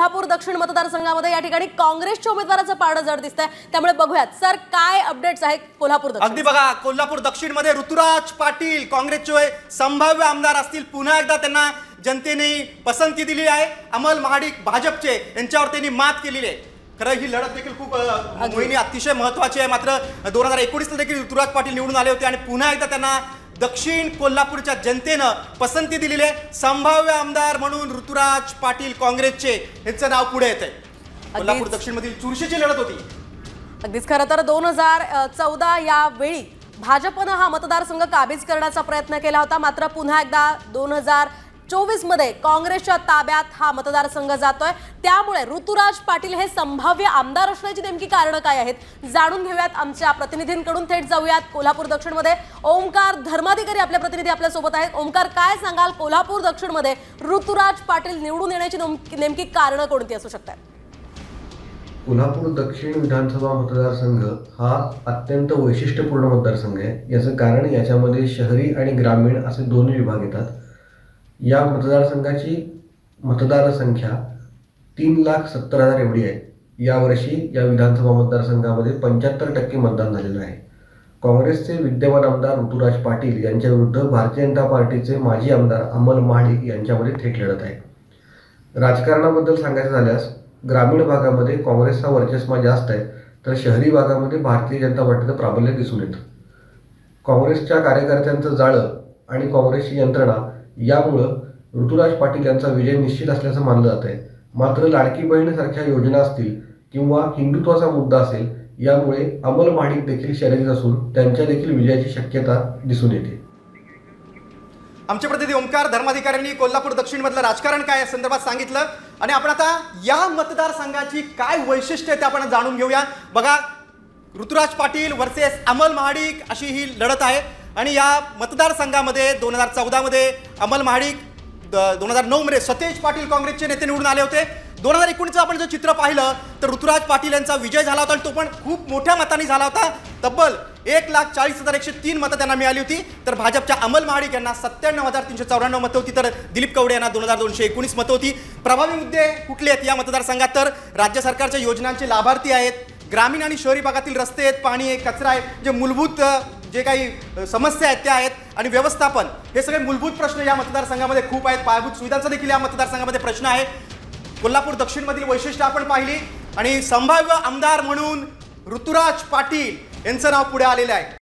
कोल्हापूर दक्षिण मतदारसंघामध्ये या ठिकाणी काँग्रेसच्या उमेदवाराचं पारडं जड दिसतंय. त्यामुळे बघूयात सर काय अपडेट्स आहेत कोल्हापूर अगदी बघा कोल्हापूर दक्षिणमध्ये ऋतुराज पाटील काँग्रेसचे संभाव्य आमदार असतील. पुन्हा एकदा त्यांना जनतेने पसंती दिली आहे. अमल महाडिक भाजपचे यांच्यावर त्यांनी मात केलेली आहे. खरं ही लढत देखील खूप मोहिनी अतिशय महत्वाची आहे. मात्र दोन हजार एकोणीसला देखील ऋतुराज पाटील निवडून आले होते आणि पुन्हा एकदा त्यांना दक्षिण कोल्हापूरच्या जनतेनं पसंती दिलेली आहे. संभाव्य आमदार म्हणून ऋतुराज पाटील काँग्रेसचे. यांचं नाव पुढे येत आहे कोल्हापूर दक्षिण मधील चुरशीची लढत होती. अगदीच. खरं तर दोन हजार चौदा या वेळी भाजपनं हा मतदारसंघ काबीज करण्याचा प्रयत्न केला होता. मात्र पुन्हा एकदा दोन हजार चोवीसमध्ये काँग्रेसच्या ताब्यात हा मतदारसंघ जातोय. त्यामुळे ऋतुराज पाटील हे संभाव्य आमदार असण्याची नेमकी कारणं काय आहेत? जाणून घेऊयात आमच्या प्रतिनिधींकडून. थेट जाऊयात कोल्हापूर दक्षिणमध्ये. ओमकार धर्माधिकारी आपले प्रतिनिधी आपल्यासोबत आहेत. ओमकार काय सांगाल? कोल्हापूर दक्षिणमध्ये ऋतुराज पाटील निवडून येण्याची नेमकी कारणं कोणती असू शकतात? कोल्हापूर दक्षिण विधानसभा मतदारसंघ हा अत्यंत वैशिष्ट्यपूर्ण मतदारसंघ आहे. याचं कारण याच्यामध्ये शहरी आणि ग्रामीण असे दोन्ही विभाग येतात. या मतदारसंघाची मतदार संख्या तीन लाख सत्तर हजार एवढी आहे. यावर्षी या विधानसभा मतदारसंघामध्ये पंच्याहत्तर टक्के मतदान झालेलं आहे. काँग्रेसचे विद्यमान आमदार ऋतुराज पाटील यांच्या विरुद्ध भारतीय जनता पार्टीचे माजी आमदार अमल महाडिक यांच्यामध्ये थेट लढत आहे. राजकारणाबद्दल सांगायचं झाल्यास ग्रामीण भागामध्ये काँग्रेसचा वर्चस्व जास्त आहे तर शहरी भागामध्ये भारतीय जनता पार्टीचं प्राबल्य दिसून येतं. काँग्रेसच्या कार्यकर्त्यांचं जाळं आणि काँग्रेसची यंत्रणा यामुळं ऋतुराज पाटील यांचा विजय निश्चित असल्याचं मानलं जात आहे. मात्र लाडकी बहिणीसारख्या योजना असतील किंवा हिंदुत्वाचा मुद्दा असेल यामुळे अमल माणिक देखील शर्यतीत असून त्यांच्या देखील विजयाची शक्यता दिसून येते. आमचे प्रतिनिधी ओंकार धर्माधिकाऱ्यांनी कोल्हापूर दक्षिणमधलं राजकारण काय या संदर्भात सांगितलं? आणि आपण आता या मतदारसंघाची काय वैशिष्ट्य ते आपण जाणून घेऊया. बघा ऋतुराज पाटील वर्सेस अमल महाडिक अशी ही लढत आहे. आणि या मतदारसंघामध्ये दोन हजार चौदामध्ये अमल महाडिक दोन हजार नऊमध्ये सतेज पाटील काँग्रेसचे नेते निवडून आले होते. दोन हजार एकोणीसचं आपण जर चित्र पाहिलं तर ऋतुराज पाटील यांचा विजय झाला होता आणि तो पण खूप मोठ्या मताने झाला होता. तब्बल एक लाख चाळीस हजार एकशे तीन मतं त्यांना मिळाली होती. तर भाजपच्या अमल महाडिक यांना सत्त्याण्णव हजार तीनशे चौऱ्याण्णव मतं होती. तर दिलीप कवडे यांना दोन हजार दोनशे एकोणीस मतं होती. प्रभावी मुद्दे कुठले आहेत या मतदारसंघात? तर राज्य सरकारच्या योजनांचे लाभार्थी आहेत. ग्रामीण आणि शहरी भागातील रस्ते आहेत पाणी आहे कचरा आहे. जे मूलभूत जे काही समस्या आहेत त्या आहेत आणि व्यवस्थापन हे सगळे मूलभूत प्रश्न या मतदारसंघामध्ये खूप आहेत. पायाभूत सुविधांचा देखील या मतदारसंघामध्ये प्रश्न आहे. कोल्हापूर दक्षिणमधील वैशिष्ट्य आपण पाहिली आणि संभाव्य आमदार म्हणून ऋतुराज पाटील यांचं नाव पुढे आलेलं आहे.